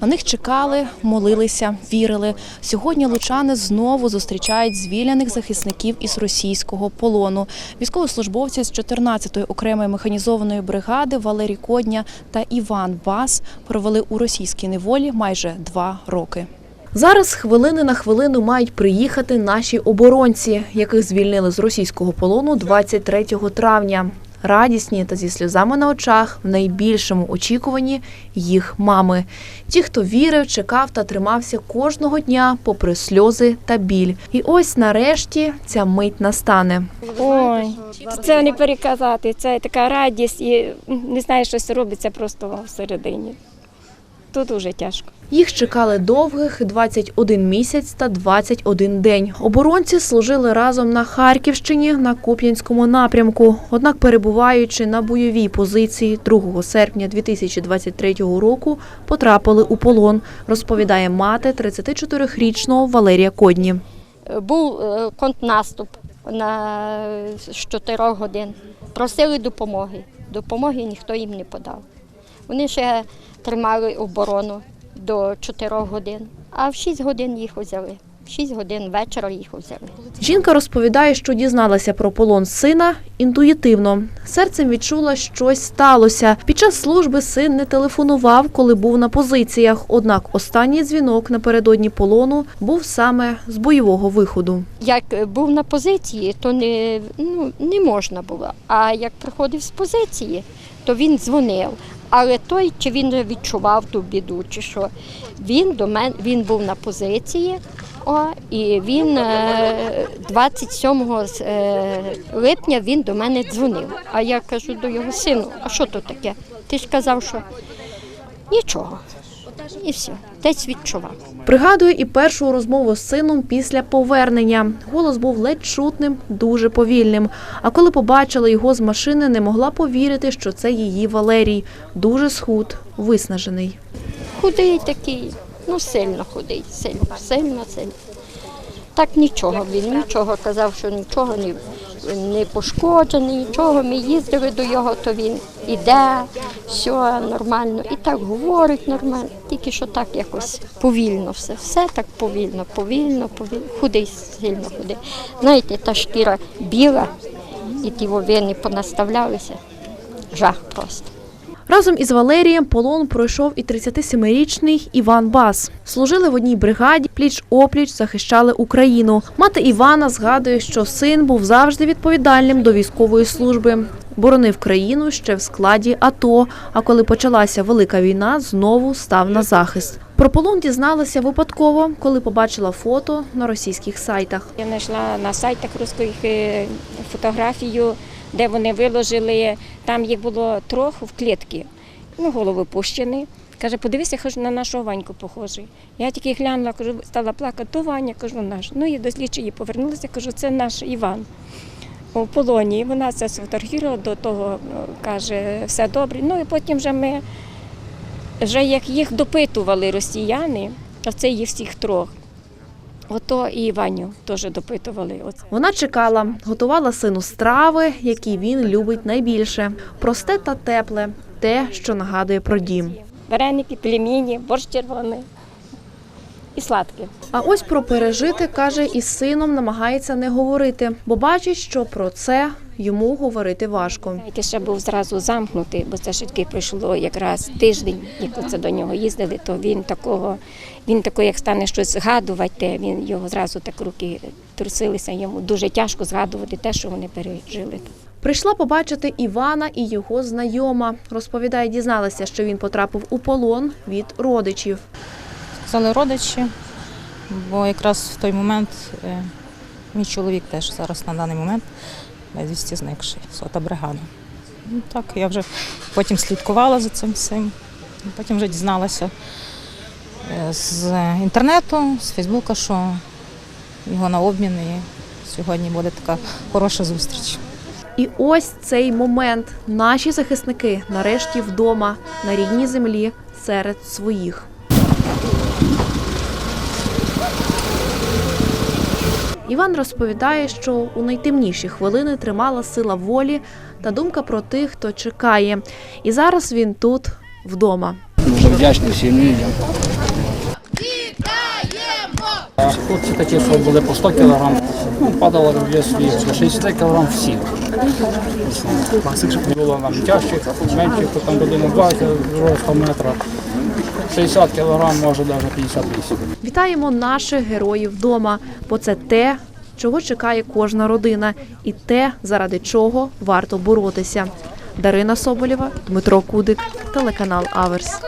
На них чекали, молилися, вірили. Сьогодні лучани знову зустрічають звільнених захисників із російського полону. Військовослужбовці з 14-ї окремої механізованої бригади Валерій Кодня та Іван Бас провели у російській неволі майже два роки. Зараз хвилини на хвилину мають приїхати наші оборонці, яких звільнили з російського полону 23 травня. Радісні та зі сльозами на очах в найбільшому очікуванні їх мами. Ті, хто вірив, чекав та тримався кожного дня, попри сльози та біль. І ось нарешті ця мить настане. Ой, це не переказати. Це така радість і не знаю, щось робиться просто всередині. Тут дуже тяжко. Їх чекали довгих 21 місяць та 21 день. Оборонці служили разом на Харківщині на Куп'янському напрямку. Однак, перебуваючи на бойовій позиції 2 серпня 2023 року, потрапили у полон, розповідає мати 34-річного Валерія Кодні. Був е, контрнаступ на з 4 годин. Просили допомоги. Допомоги ніхто їм не подав. Вони ще тримали оборону до 4 годин, а в 6 годин їх взяли. В 6 годин вечора їх взяли. Жінка розповідає, що дізналася про полон сина інтуїтивно. Серцем відчула, щось сталося. Під час служби син не телефонував, коли був на позиціях. Однак останній дзвінок напередодні полону був саме з бойового виходу. Як був на позиції, то не, ну, не можна було. А як приходив з позиції, то він дзвонив. Але той, чи він відчував ту біду, чи що, він до мене він був на позиції, о, і він е, 27 е, липня він до мене дзвонив. А я кажу до його сину, а що то таке? Ти ж казав, що нічого. І все, десь відчував. Пригадує і першу розмову з сином після повернення. Голос був ледь чутним, дуже повільним. А коли побачила його з машини, не могла повірити, що це її Валерій. Дуже схуд, виснажений. Худий такий, ну сильно худий, сильно, сильно, сильно. Так нічого, він нічого казав, що нічого не, не пошкоджений, нічого. Ми їздили до його, то він іде, все нормально. І так говорить нормально, тільки що так якось повільно все. Все так повільно, повільно, повільно. Худий, сильно худий. Знаєте, та шкіра біла, і ті вовини понаставлялися. Жах просто. Разом із Валерієм полон пройшов і 37-річний Іван Бас. Служили в одній бригаді, пліч-опліч захищали Україну. Мати Івана згадує, що син був завжди відповідальним до військової служби. Боронив країну ще в складі АТО. А коли почалася велика війна, знову став на захист. Про полон дізналася випадково, коли побачила фото на російських сайтах. Я знайшла на сайтах русських е, фотографію, де вони виложили, там їх було трьох в клітки, ну, голови пущені. Каже, подивися, кажу, на нашого Ваньку похожий. Я тільки глянула, кажу, стала плакати, то Ваня, кажу, наш. Ну і до слідчої повернулася, кажу, це наш Іван. У полоні. І Вона це сфотографувала, до того е, каже, все добре. Ну і потім вже ми, вже як їх допитували росіяни, оце їх всіх трьох. Ото і Ваню теж допитували. Оце. Вона чекала, готувала сину страви, які він любить найбільше. Просте та тепле, те, що нагадує про дім. Вареники, пельмені, борщ червоний і сладке. А ось про пережити, каже, із сином намагається не говорити, бо бачить, що про це йому говорити важко. Який ще був зразу замкнутий, бо це ж таки пройшло якраз тиждень, як це до нього їздили, то він такого, він такий, як стане щось згадувати, він його зразу так руки трусилися. Йому дуже тяжко згадувати те, що вони пережили. Прийшла побачити Івана і його знайома. Розповідає, дізналася, що він потрапив у полон від родичів. Сказали родичі, бо якраз в той момент е, мій чоловік теж зараз на даний момент безвісті зникший, сота бригада. Ну, так, я вже потім слідкувала за цим всім, потім вже дізналася е, з інтернету, з Фейсбука, що його на обмін і сьогодні буде така хороша зустріч. І ось цей момент. Наші захисники нарешті вдома, на рідній землі, серед своїх. Іван розповідає, що у найтемніші хвилини тримала сила волі та думка про тих, хто чекає. І зараз він тут вдома. вдячні всім людям. Хлопці такі, що були по 100 кг, ну, падало вже свої до 60 кг всі. Було нам тяжчих, менших, то там були на 20 100 метра. 60 кг, може навіть 58. Вітаємо наших героїв вдома, бо це те, чого чекає кожна родина, і те, заради чого варто боротися. Дарина Соболєва, Дмитро Кудик, телеканал Аверс.